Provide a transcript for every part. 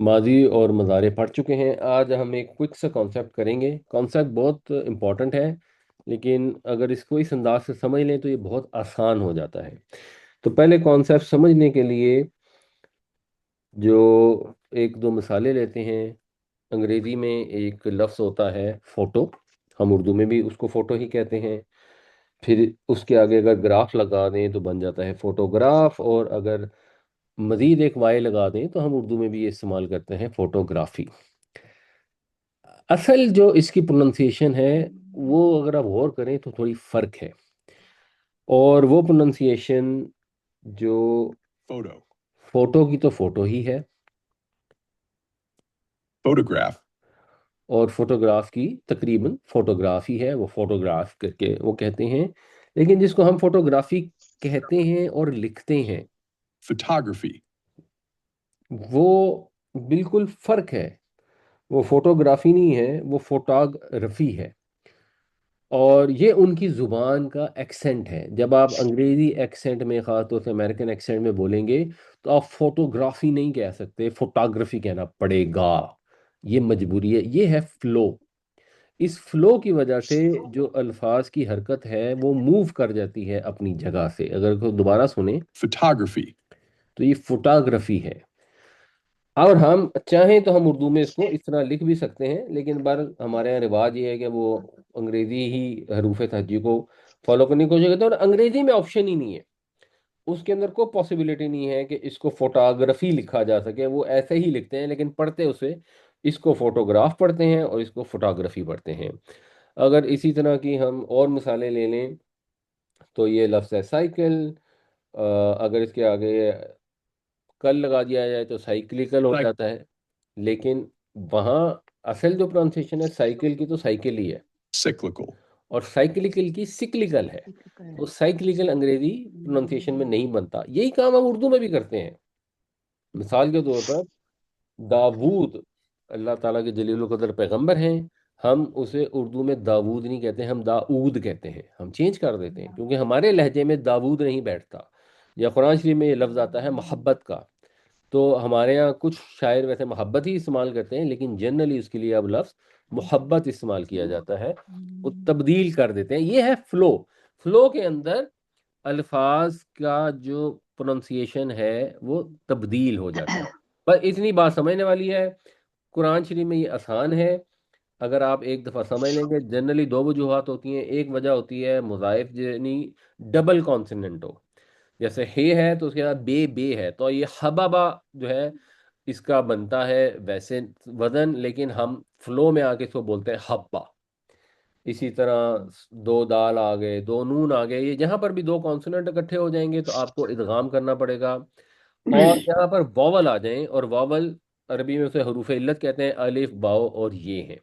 ماضی اور مزارے پڑھ چکے ہیں۔ آج ہم ایک کوئک سا کانسیپٹ کریں گے۔ کانسیپٹ بہت امپورٹنٹ ہے، لیکن اگر اس کو اس انداز سے سمجھ لیں تو یہ بہت آسان ہو جاتا ہے۔ تو پہلے کانسیپٹ سمجھنے کے لیے جو ایک دو مثالیں لیتے ہیں۔ انگریزی میں ایک لفظ ہوتا ہے فوٹو ہم اردو میں بھی اس کو فوٹو ہی کہتے ہیں۔ پھر اس کے آگے اگر گراف لگا دیں تو بن جاتا ہے فوٹوگراف اور اگر مزید ایک وائی لگا دیں تو ہم اردو میں بھی یہ استعمال کرتے ہیں فوٹوگرافی۔ اصل جو اس کی پروننسیشن ہے وہ اگر آپ غور کریں تو تھوڑی فرق ہے۔ اور وہ پروننسیشن جو photo, فوٹو کی تو فوٹو ہی ہے۔ Photograph, اور فوٹوگراف کی تقریباً فوٹوگراف ہی ہے۔ وہ فوٹوگراف کر کے وہ کہتے ہیں۔ لیکن جس کو ہم فوٹوگرافی کہتے ہیں اور لکھتے ہیں photography, وہ بالکل فرق ہے۔ وہ فوٹوگرافی نہیں ہے وہ فوٹوگرافی ہے۔ اور یہ ان کی زبان کا ایکسنٹ ہے۔ جب آپ انگریزی ایکسنٹ میں خاص طور سے امریکن ایکسنٹ میں بولیں گے تو آپ فوٹوگرافی نہیں کہہ سکتے۔ فوٹوگرافی کہنا پڑے گا۔ یہ مجبوری ہے۔ یہ ہے فلو اس فلو کی وجہ سے جو الفاظ کی حرکت ہے وہ موو کر جاتی ہے اپنی جگہ سے۔ اگر دوبارہ سنیں۔ Photography, تو یہ فوٹوگرافی ہے۔ اور ہم چاہیں تو ہم اردو میں اس کو اس طرح لکھ بھی سکتے ہیں، لیکن بار ہمارے یہاں رواج یہ ہے کہ وہ انگریزی ہی حروف تہجی کو فالو کرنے کی کوشش کرتے ہیں اور انگریزی میں آپشن ہی نہیں ہے۔ اس کے اندر کوئی پاسبلٹی نہیں ہے کہ اس کو فوٹوگرافی لکھا جا سکے، وہ ایسے ہی لکھتے ہیں، لیکن پڑھتے اسے اس کو فوٹوگراف پڑھتے ہیں اور اس کو فوٹوگرافی پڑھتے ہیں۔ اگر اسی طرح کی ہم اور مثالیں لے لیں تو یہ لفظ ہے سائیکل اگر اس کے آگے کل لگا دیا جائے تو سائیکلیکل ہو جاتا ہے۔ لیکن وہاں اصل جو پرونسیشن ہے سائیکل کی تو سائیکل ہی ہے۔ Cyclical, اور سائیکلیکل کی سکلیکل ہے۔ تو سائیکلیکل انگریزی پروننسیشن میں نہیں بنتا۔ یہی کام ہم اردو میں بھی کرتے ہیں۔ مثال کے طور پر داود اللہ تعالیٰ کے جلیل القدر پیغمبر ہیں۔ ہم اسے اردو میں داود نہیں کہتے ہم داود کہتے ہیں۔ ہم چینج کر دیتے ہیں کیونکہ ہمارے لہجے میں داود نہیں بیٹھتا۔ یا قرآن شریف میں یہ لفظ آتا ہے محبت کا۔ تو ہمارے یہاں کچھ شاعر ویسے محبت ہی استعمال کرتے ہیں لیکن جنرلی اس کے لیے اب لفظ محبت استعمال کیا جاتا ہے وہ تبدیل کر دیتے ہیں۔ یہ ہے فلو فلو کے اندر الفاظ کا جو پروننسیشن ہے وہ تبدیل ہو جاتا ہے۔ بس اتنی بات سمجھنے والی ہے قرآن شریف میں یہ آسان ہے۔ اگر آپ ایک دفعہ سمجھ لیں گے جنرلی دو وجوہات ہوتی ہیں۔ ایک وجہ ہوتی ہے مضائف یعنی ڈبل کانسننٹ ہو۔ جیسے ہے ہے تو اس کے بعد بے بے ہے۔ تو یہ حبابا جو ہے اس کا بنتا ہے ویسے وزن لیکن ہم فلو میں آ کے اس کو بولتے ہیں حبا اسی طرح دو دال آ گئے دو نون آ گئے یہ جہاں پر بھی دو کانسوننٹ اکٹھے ہو جائیں گے تو آپ کو ادغام کرنا پڑے گا۔ اور یہاں پر واول آ جائیں اور واول عربی میں اسے حروف علت کہتے ہیں الف باؤ اور یہ ہیں۔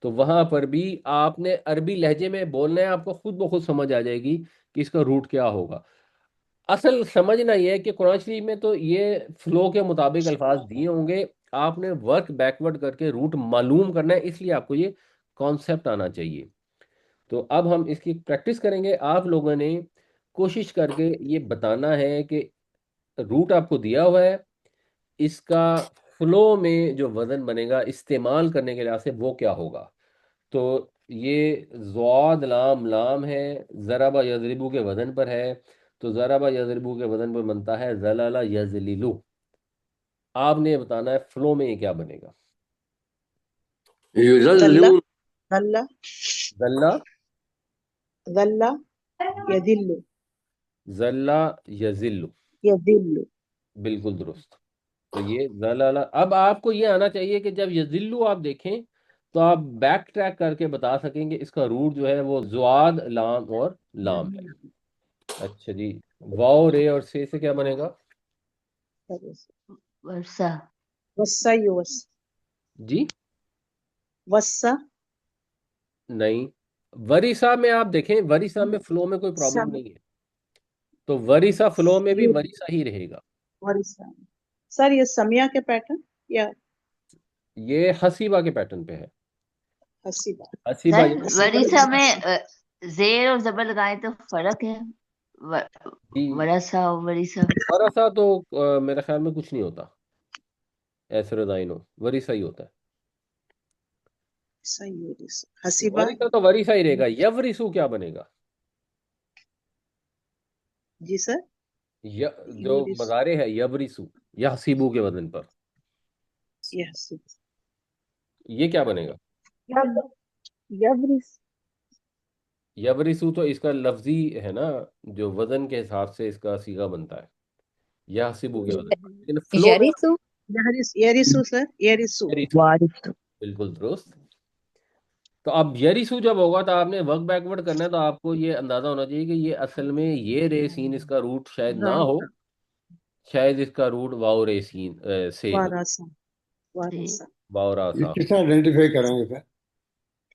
تو وہاں پر بھی آپ نے عربی لہجے میں بولنا ہے آپ کو خود بخود سمجھ آ جائے گی کہ اس کا روٹ کیا ہوگا۔ اصل سمجھنا یہ ہے کہ قرآن شریف میں تو یہ فلو کے مطابق الفاظ دیے ہوں گے۔ آپ نے ورک بیکورڈ کر کے روٹ معلوم کرنا ہے، اس لیے آپ کو یہ کانسیپٹ آنا چاہیے۔ تو اب ہم اس کی پریکٹس کریں گے۔ آپ لوگوں نے کوشش کر کے یہ بتانا ہے کہ روٹ آپ کو دیا ہوا ہے۔ اس کا فلو میں جو وزن بنے گا، استعمال کرنے کے لحاظ سے وہ کیا ہوگا؟ تو یہ زواد لام لام ہے ضربہ یضربو کے وزن پر ہے۔ تو ضربہ یضربو کے وزن پر بنتا ہے زلالہ یزللو آپ نے یہ بتانا ہے فلو میں یہ کیا بنے گا۔ بالکل درست۔ تو یہ زلالہ اب آپ کو یہ آنا چاہیے کہ جب یزلو آپ دیکھیں تو آپ بیک ٹریک کر کے بتا سکیں گے اس کا روٹ جو ہے وہ زواد لام اور لام ہے۔ اچھا جی۔ واؤ رے اور سے سے کیا بنے گا؟ ورثہ۔ وسا يوس جی؟ وسا نہیں۔ وریثہ میں آپ دیکھیں وریثہ میں فلو میں کوئی پرابلم نہیں ہے۔ تو وریثہ فلو میں بھی یہ- وریثہ ہی رہے گا۔ ورثہ۔ سر یہ سمیا کے پیٹرن یا یہ حسیبہ کے پیٹرن پہ ہے۔ حسیبہ۔ حسیبہ سر یہ- ورثہ میں زیر اور زبر لگائیں تو فرق ہے۔ ورسا جی۔ تو میرے خیال میں کچھ نہیں ہوتا۔ ایسر دائنو ورثہ ہی ہوتا ہے۔ تو ورسا ہی رہے گا۔ یورثو کیا بنے گا؟ جی سر؟ جو مزارے ہے یبریسو یا حسیبو کے وزن پر۔ یہ کیا بنے گا؟ یبریسو یبرسو تو اس کا لفظی ہے نا جو وزن کے حساب سے اس کا سیگا بنتا ہے۔ یا حسبو کے وزن بالکل درست۔ تو اب یریسو جب ہوگا تو آپ نے ورک بیکورڈ کرنا ہے تو آپ کو یہ اندازہ ہونا چاہیے کہ یہ اصل میں یہ ریسین اس کا روٹ شاید نہ ہو شاید اس کا روٹ واؤ ریسین سے واؤ راسا جی۔ کس آئیڈینٹیفائی کریں گے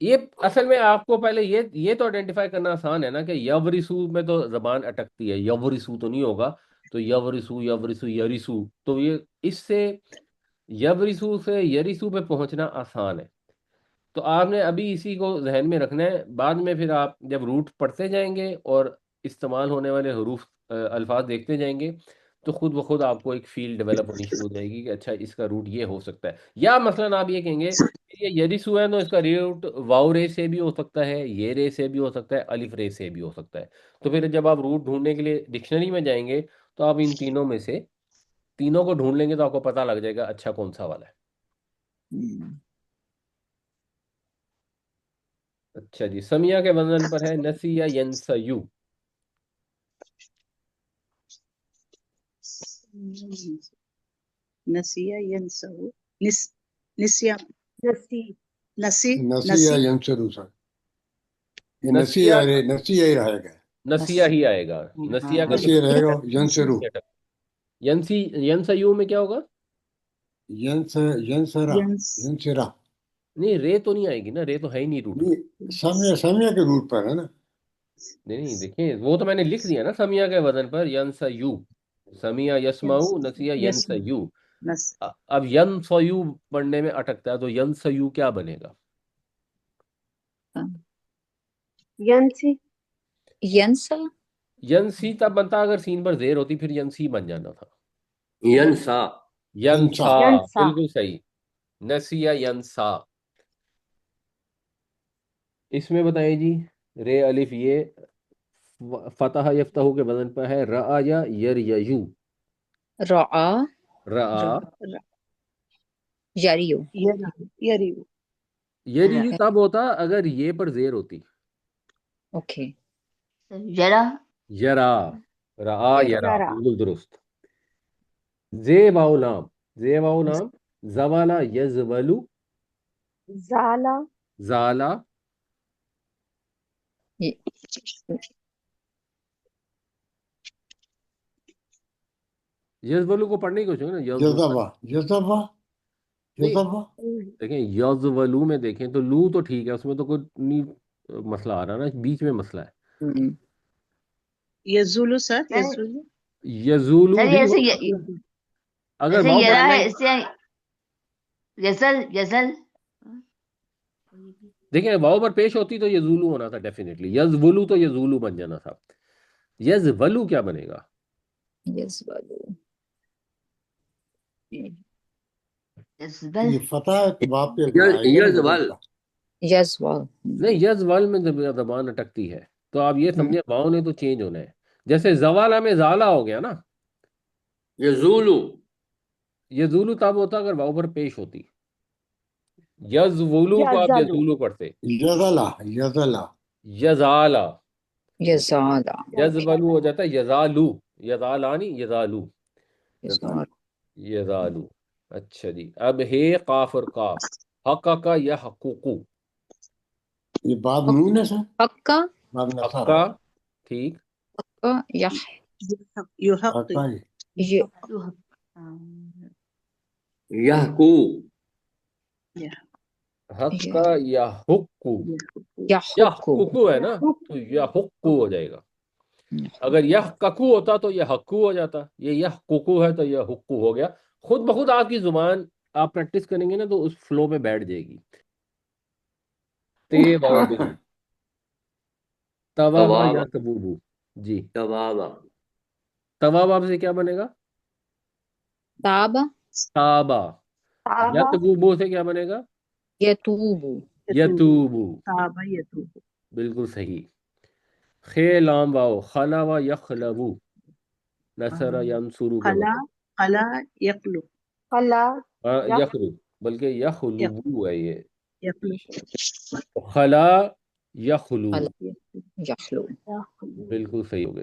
یہ اصل میں آپ کو پہلے یہ یہ تو آئیڈینٹیفائی کرنا آسان ہے نا کہ یورسو میں تو زبان اٹکتی ہے۔ یورسو تو نہیں ہوگا۔ تو یورسو یورسو یریسو تو یہ اس سے یورسو سے یریسو پہ پہنچنا آسان ہے۔ تو آپ نے ابھی اسی کو ذہن میں رکھنا ہے۔ بعد میں پھر آپ جب روٹ پڑھتے جائیں گے اور استعمال ہونے والے حروف الفاظ دیکھتے جائیں گے۔ تو خود بخود آپ کو ایک فیل ڈیولپ ہونی شروع ہو جائے گی کہ اچھا اس کا روٹ یہ ہو سکتا ہے۔ یا مثلا آپ یہ کہیں گے کہ یریسو ہے تو اس کا روٹ واؤ رے سے بھی ہو سکتا ہے یہ رے سے بھی ہو سکتا ہے الف رے سے بھی ہو سکتا ہے۔ تو پھر جب آپ روٹ ڈھونڈنے کے لیے ڈکشنری میں جائیں گے تو آپ ان تینوں میں سے تینوں کو ڈھونڈ لیں گے تو آپ کو پتا لگ جائے گا اچھا کون سا والا ہے۔ اچھا جی سمیا کے وزن پر ہے نسی یا ینسیو۔ نسیا ہی آئے گا نسیا نسیا رہے گا میں کیا ہوگا نہیں رے تو نہیں آئے گی نا رے تو ہے ہی نہیں روٹ سمیا سمیا کے روٹ پر ہے نا نہیں دیکھیں وہ تو میں نے لکھ دیا نا سمیا کے وزن پر ینسا یو سمیہ یسمعو نسیہ ین سیو اب ین سیو پڑھنے میں اٹکتا ہے تو ین سیو کیا بنے گا؟ ین سی؟ تب بنتا اگر سین پر زیر ہوتی پھر ین سی بن جانا تھا۔ ین سا۔ ین سا۔ بالکل صحیح۔ نسیہ ین سا۔ اس میں بتائیں جی رے الف یہ فتح یفتہو کے وزن پر ہے را یا یر یو را را یریو یریو تب ہوتا اگر یہ پر زیر ہوتی۔ اوکے۔ یرا۔ یرا را یرا۔ بالکل درست۔ زے زے زوالا یزولو۔ زالا۔ زالا۔ یزولو کو پڑھنے کی کوشش نا دیکھیں یزولو میں دیکھیں تو لو تو ٹھیک ہے اس میں تو کوئی نہیں مسئلہ آ رہا نا بیچ میں مسئلہ ہے۔ یزولو سر یزولو؟ یزولو اگر دیکھیں واؤ پر پیش ہوتی تو یزولو ہونا تھا ڈیفینیٹلی یزولو تو یزولو بن جانا تھا۔ یزولو کیا بنے گا؟ یزولو۔ یہ فتح نہیں میں جب زبان اٹکتی ہے تو آپ یہ سمجھیں واؤں نے تو چینج ہونا ہے۔ جیسے زوالہ میں زالا ہو گیا نا۔ یزولو یزولو تب ہوتا اگر واؤ پر پیش ہوتی۔ یزولو کو آپ یزولو پڑھتے۔ یزالا یزالا۔ یزالا۔ یزالا۔ یزولو ہو جاتا ہے یزالو۔ یزالانی یزالو۔ یزالو اچھا جی۔ اب ہے قاف اور قاف۔ حقا کا یا حقوقو؟ یہ باب نون ہے سر۔ حقا؟ حقا ٹھیک۔ حقا یا یحقو حقا یحقو یحقو ہے نا؟ تو یحقو ہو جائے گا۔ اگر یہ ککو ہوتا تو یہ حقو ہو جاتا یہ یہ ککو ہے تو یہ حقو ہو گیا۔ خود بخود آپ کی زبان آپ پریکٹس کریں گے نا تو اس فلو میں بیٹھ جائے گی۔ توابا یا تبوبو جی۔ تواب سے کیا بنے گا؟ تابا۔ تابا۔ یا تبوبو سے کیا بنے گا؟ یتوبو۔ یتوبو۔ بالکل صحیح۔ خے لام واؤ خلا و یخلو نصر ینصرو خلا خلا یخلو خلا یخلو بلکہ یخلو ہے یہ خلا یخلو بالکل صحیح ہو گیا